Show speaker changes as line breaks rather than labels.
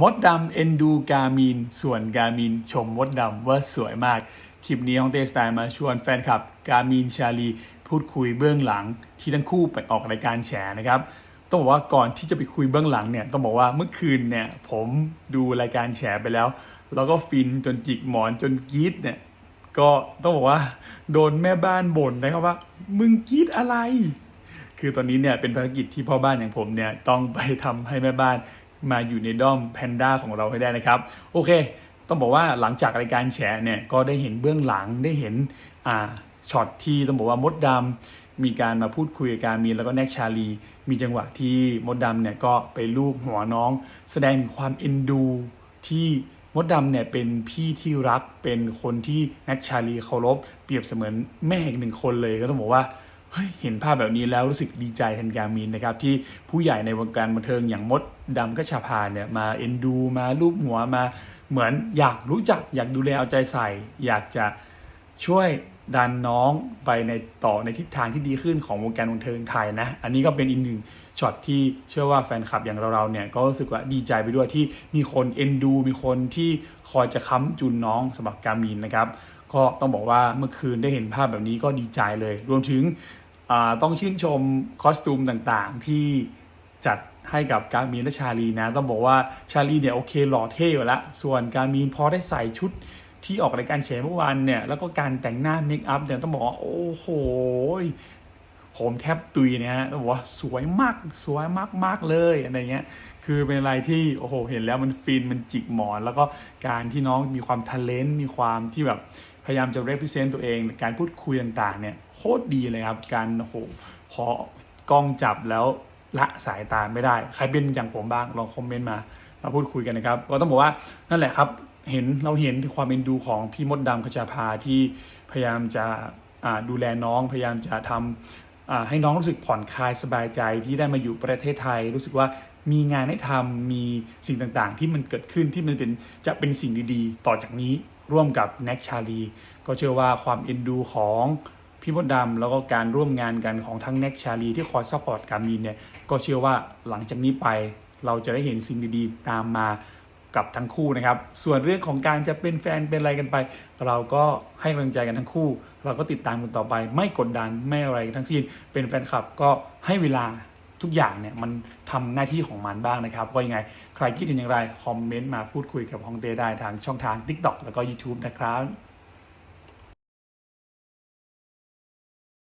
มดดำเอ็นดูกามินส่วนกามินชมมดดำว่าสวยมาก คลิปนี้ของเตสไตล์มาชวนแฟนคลับ กามินชาลี พูดคุยเบื้องหลังที่ทั้งคู่ไปออกรายการแฉนะครับ ต้องบอกว่าก่อนที่จะไปคุยเบื้องหลังเนี่ย ต้องบอกว่าเมื่อคืนเนี่ยผมดูรายการแฉไปแล้ว แล้วก็ฟินจนจิกหมอนจนกีดเนี่ย ก็ต้องบอกว่า โดนแม่บ้านบ่นนะครับว่า มึงกีดอะไร คือตอนนี้เนี่ยเป็นภารกิจที่พ่อบ้านอย่างผมเนี่ยต้องไปทำให้แม่บ้าน มาอยู่ในด้อมแพนด้าของเราให้ได้นะครับ โอเค ต้องบอกว่าหลังจากรายการแฉเนี่ยก็ได้เห็นเบื้องหลังได้เห็นอ่าช็อตที่ต้องบอกว่ามดดำมีการมาพูดคุยกับการมีแล้วก็แน็กชาลี มีจังหวะที่มดดำเนี่ยก็ไปลูบหัวน้อง แสดงถึงความเอ็นดูที่มดดำเนี่ยเป็นพี่ที่รักเป็นคนที่แน็กชาลีเคารพเปรียบเสมือนแม่อีกหนึ่งคนเลยก็ต้องบอกว่า เห็นภาพแบบนี้แล้วรู้สึกดีใจแทนกามินนะครับที่ผู้ใหญ่ในวงการบันเทิงอย่างมดดำกชาพาเนี่ยมาเอ็นดูมาลูบหัวมาเหมือนอยากรู้จักอยากดูแลเอาใจใส่ อยากจะช่วยดันน้องไปในต่อในทิศทางที่ดีขึ้นของวงการบันเทิงไทยนะ อันนี้ก็เป็นอีกหนึ่งช็อตที่เชื่อว่าแฟนคลับอย่างเราๆเนี่ยก็รู้สึกว่าดีใจไปด้วยที่มีคนเอ็นดู มีคนที่คอยจะค้ำจุนน้องสำหรับการมินนะครับ ก็ต้องบอกว่าเมื่อคืนได้เห็นภาพแบบนี้ก็ดีใจเลย รวมถึง ต้องชื่นชมคอสตูมต่างๆ ที่จัดให้กับการมีนและชาลีนะ ต้องบอกว่าชาลีเนี่ยโอเคหล่อเท่อยู่แล้ว ส่วนการมีนพอได้ใส่ชุดที่ออกรายการเฉเมื่อวานเนี่ย แล้วก็การแต่งหน้าเมคอัพเนี่ยต้องบอกว่า โอ้โหผมแทบตุยเนี่ยฮะต้องบอกว่าสวยมากสวยมากมากๆเลยอะไรเงี้ย คือเป็นอะไรที่โอ้โหเห็นแล้วมันฟินมันจิกหมอน แล้วก็การที่น้องมีความท ALENT มีความที่แบบ พยายามจะ represent ตัวเอง การพูดคุยต่างๆเนี่ยโคตรดีเลยครับ การโอ้โหพอกล้องจับแล้วละสายตาไม่ได้ ใครเป็นอย่างผมบ้างลองคอมเมนต์มามาพูดคุยกันนะครับก็ต้องบอกว่านั่นแหละครับเห็นเราเห็นความเอ็นดูของพี่มดดำขจาพาที่พยายามจะดูแลน้อง พยายามจะทำอ่าให้น้องรู้สึกผ่อนคลายสบายใจที่ได้มาอยู่ประเทศไทย รู้สึกว่ามีงานให้ทำมีสิ่งต่างๆ ที่มันเกิดขึ้นที่มันเป็นจะเป็นสิ่งดีๆ ต่อจากนี้ ร่วมกับแน็กชาลีก็เชื่อว่าความเอ็นดูของพี่มดดำแล้วก็การร่วมงานกันของทั้งแน็กชาลีที่คอยซัพพอร์ตการมีนเนี่ยก็เชื่อว่าหลังจากนี้ไปเราจะได้เห็นสิ่งดีๆ ตามมากับทั้งคู่นะครับ ส่วนเรื่องของการจะเป็นแฟนเป็นอะไรกันไป เราก็ให้กำลังใจกันทั้งคู่ เราก็ติดตามกันต่อไป ไม่กดดันไม่อะไรทั้งสิ้นเป็นแฟนคลับก็ให้เวลา ทุกอย่างเนี่ยมันทำหน้าที่ของมันบ้างนะครับก็ยังไง ใครคิดเห็นอย่างไร คอมเมนต์มาพูดคุยกับฮองเต้ได้ทางช่องทาง TikTok แล้วก็ YouTube นะครับ